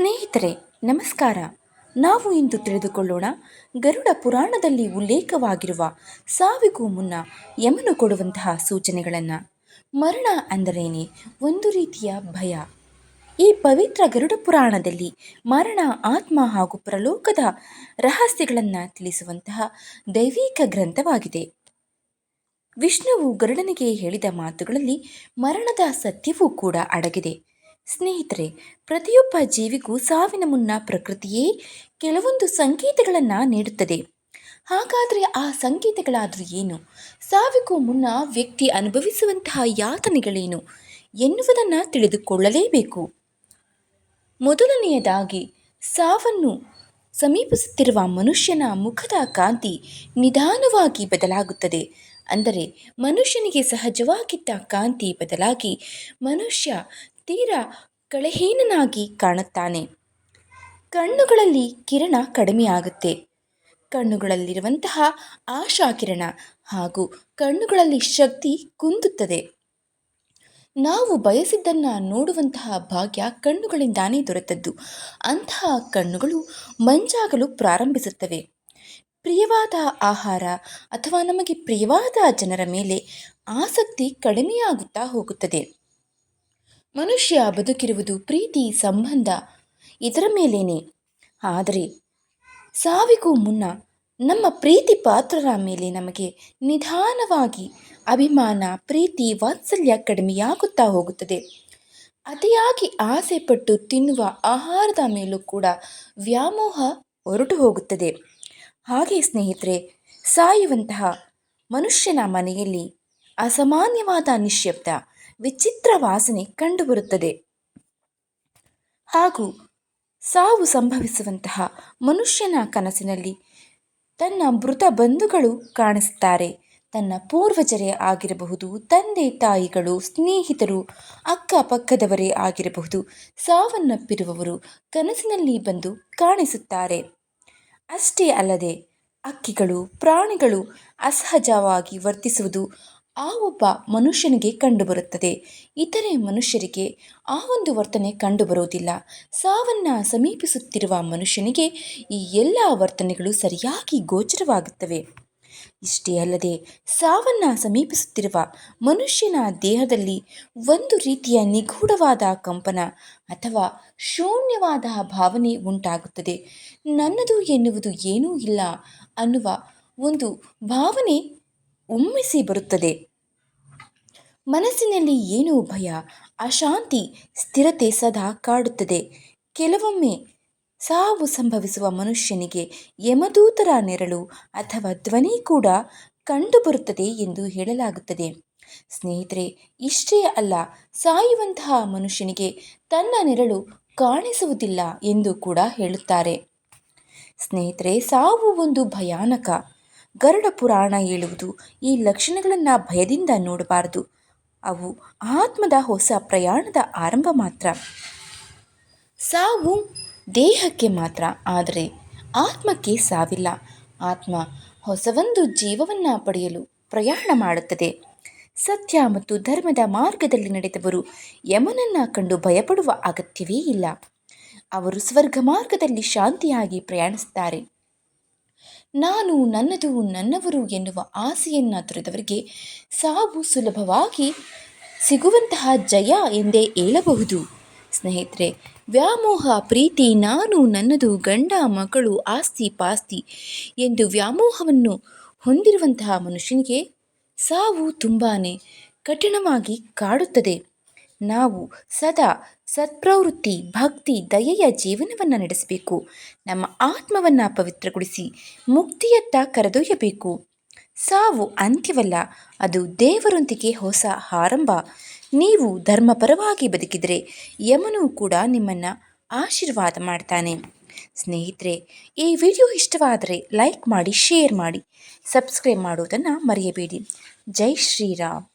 ಸ್ನೇಹಿತರೆ, ನಮಸ್ಕಾರ. ನಾವು ಇಂದು ತಿಳಿದುಕೊಳ್ಳೋಣ ಗರುಡ ಪುರಾಣದಲ್ಲಿ ಉಲ್ಲೇಖವಾಗಿರುವ ಸಾವಿಗೂ ಮುನ್ನ ಯಮನು ಕೊಡುವಂತಹ ಸೂಚನೆಗಳನ್ನು. ಮರಣ ಅಂದರೇನೆ ಒಂದು ರೀತಿಯ ಭಯ. ಈ ಪವಿತ್ರ ಗರುಡ ಪುರಾಣದಲ್ಲಿ ಮರಣ, ಆತ್ಮ ಹಾಗೂ ಪ್ರಲೋಕದ ರಹಸ್ಯಗಳನ್ನು ತಿಳಿಸುವಂತಹ ದೈವಿಕ ಗ್ರಂಥವಾಗಿದೆ. ವಿಷ್ಣುವು ಗರುಡನಿಗೆ ಹೇಳಿದ ಮಾತುಗಳಲ್ಲಿ ಮರಣದ ಸತ್ಯವೂ ಕೂಡ ಅಡಗಿದೆ. ಸ್ನೇಹಿತರೆ, ಪ್ರತಿಯೊಬ್ಬ ಜೀವಿಗೂ ಸಾವಿನ ಮುನ್ನ ಪ್ರಕೃತಿಯೇ ಕೆಲವೊಂದು ಸಂಕೇತಗಳನ್ನು ನೀಡುತ್ತದೆ. ಹಾಗಾದರೆ ಆ ಸಂಕೇತಗಳಾದರೂ ಏನು? ಸಾವಿಗೂ ಮುನ್ನ ವ್ಯಕ್ತಿ ಅನುಭವಿಸುವಂತಹ ಯಾತನೆಗಳೇನು? ಎನ್ನುವುದನ್ನು ತಿಳಿದುಕೊಳ್ಳಲೇಬೇಕು. ಮೊದಲನೆಯದಾಗಿ, ಸಾವನ್ನು ಸಮೀಪಿಸುತ್ತಿರುವ ಮನುಷ್ಯನ ಮುಖದ ಕಾಂತಿ ನಿಧಾನವಾಗಿ ಬದಲಾಗುತ್ತದೆ. ಅಂದರೆ ಮನುಷ್ಯನಿಗೆ ಸಹಜವಾಗಿದ್ದ ಕಾಂತಿ ಬದಲಾಗಿ ಮನುಷ್ಯ ತೀರಾ ಕಳೆಹೀನನಾಗಿ ಕಾಣುತ್ತಾನೆ. ಕಣ್ಣುಗಳಲ್ಲಿ ಕಿರಣ ಕಡಿಮೆಯಾಗುತ್ತೆ ಕಣ್ಣುಗಳಲ್ಲಿರುವಂತಹ ಆಶಾಕಿರಣ ಹಾಗೂ ಕಣ್ಣುಗಳಲ್ಲಿ ಶಕ್ತಿ ಕುಂದುತ್ತದೆ. ನಾವು ಬಯಸಿದ್ದನ್ನು ನೋಡುವಂತಹ ಭಾಗ್ಯ ಕಣ್ಣುಗಳಿಂದಾನೇ ದೊರೆತದ್ದು. ಅಂತಹ ಕಣ್ಣುಗಳು ಮಂಜಾಗಲು ಪ್ರಾರಂಭಿಸುತ್ತವೆ. ಪ್ರಿಯವಾದ ಆಹಾರ ಅಥವಾ ನಮಗೆ ಪ್ರಿಯವಾದ ಜನರ ಮೇಲೆ ಆಸಕ್ತಿ ಕಡಿಮೆಯಾಗುತ್ತಾ ಹೋಗುತ್ತದೆ. ಮನುಷ್ಯ ಬದುಕಿರುವುದು ಪ್ರೀತಿ, ಸಂಬಂಧ ಇದರ ಮೇಲೇನೆ. ಆದರೆ ಸಾವಿಗೂ ಮುನ್ನ ನಮ್ಮ ಪ್ರೀತಿ ಪಾತ್ರರ ಮೇಲೆ ನಮಗೆ ನಿಧಾನವಾಗಿ ಅಭಿಮಾನ, ಪ್ರೀತಿ, ವಾತ್ಸಲ್ಯ ಕಡಿಮೆಯಾಗುತ್ತಾ ಹೋಗುತ್ತದೆ. ಅತಿಯಾಗಿ ಆಸೆ ಪಟ್ಟು ತಿನ್ನುವ ಆಹಾರದ ಮೇಲೂ ಕೂಡ ವ್ಯಾಮೋಹ ಹೊರಟು ಹೋಗುತ್ತದೆ. ಹಾಗೆ ಸ್ನೇಹಿತರೆ, ಸಾಯುವಂತಹ ಮನುಷ್ಯನ ಮನೆಯಲ್ಲಿ ಅಸಾಮಾನ್ಯವಾದ ನಿಶ್ಶಬ್ದ ವಿಚಿತ್ರ ವಾಸನೆ ಕಂಡುಬರುತ್ತದೆ. ಹಾಗೂ ಸಾವು ಸಂಭವಿಸುವಂತಹ ಮನುಷ್ಯನ ಕನಸಿನಲ್ಲಿ ತನ್ನ ಮೃತ ಬಂಧುಗಳು ಕಾಣಿಸುತ್ತಾರೆ. ತನ್ನ ಪೂರ್ವಜರೇ ಆಗಿರಬಹುದು, ತಂದೆ ತಾಯಿಗಳು, ಸ್ನೇಹಿತರು ಅಕ್ಕಪಕ್ಕದವರೇ ಆಗಿರಬಹುದು, ಸಾವನ್ನಪ್ಪಿರುವವರು ಕನಸಿನಲ್ಲಿ ಬಂದು ಕಾಣಿಸುತ್ತಾರೆ. ಅಷ್ಟೇ ಅಲ್ಲದೆ, ಅಕ್ಕಿಗಳು, ಪ್ರಾಣಿಗಳು ಅಸಹಜವಾಗಿ ವರ್ತಿಸುವುದು ಆ ಒಬ್ಬ ಮನುಷ್ಯನಿಗೆ ಕಂಡುಬರುತ್ತದೆ. ಇತರೆ ಮನುಷ್ಯರಿಗೆ ಆ ಒಂದು ವರ್ತನೆ ಕಂಡುಬರುವುದಿಲ್ಲ. ಸಾವನ್ನು ಸಮೀಪಿಸುತ್ತಿರುವ ಮನುಷ್ಯನಿಗೆ ಈ ಎಲ್ಲ ವರ್ತನೆಗಳು ಸರಿಯಾಗಿ ಗೋಚರವಾಗುತ್ತವೆ. ಇಷ್ಟೇ ಅಲ್ಲದೆ, ಸಾವನ್ನು ಸಮೀಪಿಸುತ್ತಿರುವ ಮನುಷ್ಯನ ದೇಹದಲ್ಲಿ ಒಂದು ರೀತಿಯ ನಿಗೂಢವಾದ ಕಂಪನ ಅಥವಾ ಶೂನ್ಯವಾದ ಭಾವನೆ ಉಂಟಾಗುತ್ತದೆ. ನನ್ನದು ಎನ್ನುವುದು ಏನೂ ಇಲ್ಲ ಅನ್ನುವ ಒಂದು ಭಾವನೆ ಉಮ್ಮಿಸಿ ಬರುತ್ತದೆ. ಮನಸ್ಸಿನಲ್ಲಿ ಏನೋ ಭಯ, ಅಶಾಂತಿ, ಸ್ಥಿರತೆ ಸದಾ ಕಾಡುತ್ತದೆ. ಕೆಲವೊಮ್ಮೆ ಸಾವು ಸಂಭವಿಸುವ ಮನುಷ್ಯನಿಗೆ ಯಮದೂತರ ನೆರಳು ಅಥವಾ ಧ್ವನಿ ಕೂಡ ಕಂಡುಬರುತ್ತದೆ ಎಂದು ಹೇಳಲಾಗುತ್ತದೆ. ಸ್ನೇಹಿತರೆ, ಇಷ್ಟೇ ಅಲ್ಲ, ಸಾಯುವಂತಹ ಮನುಷ್ಯನಿಗೆ ತನ್ನ ನೆರಳು ಕಾಣಿಸುವುದಿಲ್ಲ ಎಂದು ಕೂಡ ಹೇಳುತ್ತಾರೆ. ಸ್ನೇಹಿತರೆ, ಸಾವು ಒಂದು ಭಯಾನಕ. ಗರುಡ ಪುರಾಣ ಹೇಳುವುದು ಈ ಲಕ್ಷಣಗಳನ್ನು ಭಯದಿಂದ ನೋಡಬಾರದು. ಅವು ಆತ್ಮದ ಹೊಸ ಪ್ರಯಾಣದ ಆರಂಭ ಮಾತ್ರ. ಸಾವು ದೇಹಕ್ಕೆ ಮಾತ್ರ, ಆದರೆ ಆತ್ಮಕ್ಕೆ ಸಾವಿಲ್ಲ. ಆತ್ಮ ಹೊಸವೊಂದು ಜೀವವನ್ನು ಪಡೆಯಲು ಪ್ರಯಾಣ ಮಾಡುತ್ತದೆ. ಸತ್ಯ ಮತ್ತು ಧರ್ಮದ ಮಾರ್ಗದಲ್ಲಿ ನಡೆದವರು ಯಮನನ್ನು ಕಂಡು ಭಯಪಡುವ ಅಗತ್ಯವೇ ಇಲ್ಲ. ಅವರು ಸ್ವರ್ಗ ಮಾರ್ಗದಲ್ಲಿ ಶಾಂತಿಯಾಗಿ ಪ್ರಯಾಣಿಸುತ್ತಾರೆ. ನಾನು ನನ್ನದು ನನ್ನವರು ಎನ್ನುವ ಆಸೆಯನ್ನು ತೊರೆದವರಿಗೆ ಸಾವು ಸುಲಭವಾಗಿ ಸಿಗುವಂತಹ ಜಯ ಎಂದೇ ಹೇಳಬಹುದು. ಸ್ನೇಹಿತರೆ, ವ್ಯಾಮೋಹ ಪ್ರೀತಿ ನಾನು ನನ್ನದು ಗಂಡ ಮಗಳು ಆಸ್ತಿ ಪಾಸ್ತಿ ಎಂದು ವ್ಯಾಮೋಹವನ್ನು ಹೊಂದಿರುವಂತಹ ಮನುಷ್ಯನಿಗೆ ಸಾವು ತುಂಬಾ ಕಠಿಣವಾಗಿ ಕಾಡುತ್ತದೆ. ನಾವು ಸದಾ ಸತ್ಪ್ರವೃತ್ತಿ, ಭಕ್ತಿ, ದಯೆಯ ಜೀವನವನ್ನು ನಡೆಸಬೇಕು. ನಮ್ಮ ಆತ್ಮವನ್ನು ಪವಿತ್ರಗೊಳಿಸಿ, ಮುಕ್ತಿಯತ್ತ ಕರೆದೊಯ್ಯಬೇಕು. ಸಾವು ಅಂತ್ಯವಲ್ಲ, ಅದು ದೇವರೊಂದಿಗೆ ಹೊಸ ಆರಂಭ. ನೀವು ಧರ್ಮಪರವಾಗಿ ಬದುಕಿದರೆ ಯಮನು ಕೂಡ ನಿಮ್ಮನ್ನು ಆಶೀರ್ವಾದ ಮಾಡ್ತಾನೆ. ಸ್ನೇಹಿತರೆ, ಈ ವಿಡಿಯೋ ಇಷ್ಟವಾದರೆ ಲೈಕ್ ಮಾಡಿ, ಶೇರ್ ಮಾಡಿ. ಸಬ್ಸ್ಕ್ರೈಬ್ ಮಾಡೋದನ್ನು ಮರೆಯಬೇಡಿ. ಜೈ ಶ್ರೀರಾಮ್.